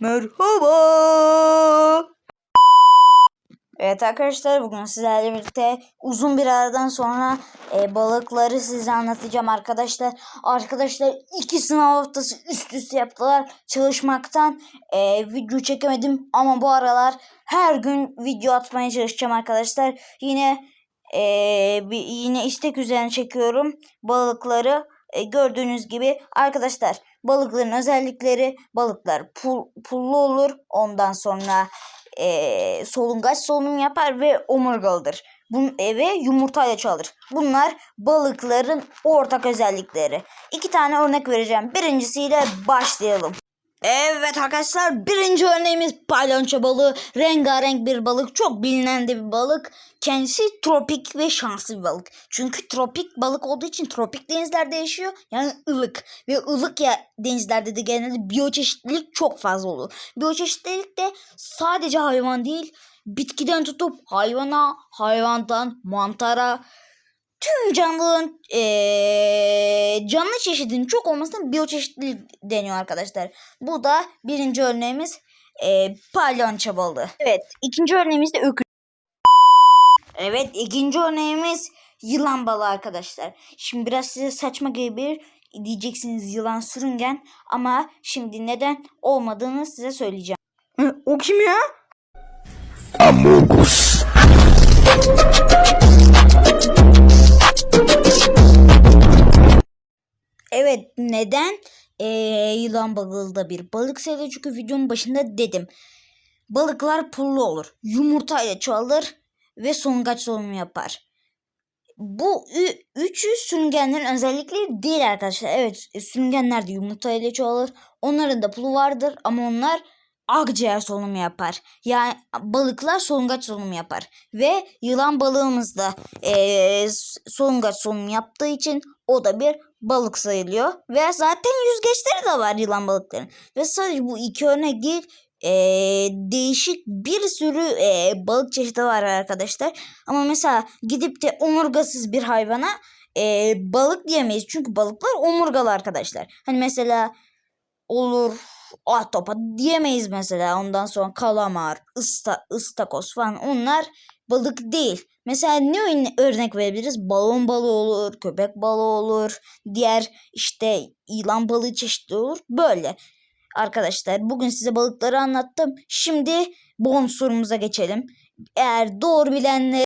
Merhaba. Evet arkadaşlar bugün sizlerle birlikte uzun bir aradan sonra e, balıkları size anlatacağım arkadaşlar. Arkadaşlar iki sınav haftası üst üste yaptılar. Çalışmaktan e, video çekemedim ama bu aralar her gün video atmaya çalışacağım arkadaşlar. Yine e, bir, yine istek üzerine çekiyorum balıkları. E, gördüğünüz gibi arkadaşlar balıkların özellikleri balıklar pul, pullu olur ondan sonra e, solungaç solunum yapar ve omurgalıdır. Bun, e, ve yumurtayla çalır. Bunlar balıkların ortak özellikleri. İki tane örnek vereceğim. Birincisiyle başlayalım. Evet arkadaşlar birinci örneğimiz palyonço balığı. Rengarenk bir balık. Çok bilinen de bir balık. Kendisi tropik ve şanslı bir balık. Çünkü tropik balık olduğu için tropik denizlerde yaşıyor. Yani ılık. Ve ılık ya denizlerde de genelde biyoçeşitlilik çok fazla olur. Biyoçeşitlilik de sadece hayvan değil bitkiden tutup hayvana, hayvandan mantara, tüm canlının eee, canlı çeşidinin çok olmasına biyoçeşitlilik deniyor arkadaşlar. Bu da birinci örneğimiz eee palyonço balığı. Evet ikinci örneğimiz de öküz. Evet ikinci örneğimiz yılan balığı arkadaşlar. Şimdi biraz size saçma gelebilir diyeceksiniz yılan sürüngen ama şimdi neden olmadığını size söyleyeceğim. o kim ya? Amogus. Evet neden Ee, yılan balığı da bir balık sayılır çünkü videonun başında dedim. Balıklar pullu olur. Yumurtayla çoğalır ve songaç solunumu yapar. Bu üçü sürüngenlerin özellikleri değil arkadaşlar. Evet e, sürüngenler de yumurtayla çoğalır. Onların da pulu vardır ama onlar akciğer solunumu yapar. Yani balıklar solungaç solunumu yapar. Ve yılan balığımız da s- solungaç solunumu yaptığı için o da bir balık sayılıyor. Ve zaten yüzgeçleri de var yılan balıkların. Ve sadece bu iki örnek değil eee, değişik bir sürü eee, balık çeşidi var arkadaşlar. Ama mesela gidip de omurgasız bir hayvana eee, balık diyemeyiz. Çünkü balıklar omurgalı arkadaşlar. Hani mesela olur ahtapot diyemeyiz mesela. Ondan sonra kalamar, ısta, ıstakoz falan onlar balık değil. Mesela ne örne- örnek verebiliriz? Balon balığı olur, köpek balığı olur, diğer işte yılan balığı çeşitli olur. Böyle. Arkadaşlar bugün size balıkları anlattım. Şimdi bonus sorumuza geçelim. Eğer doğru bilenler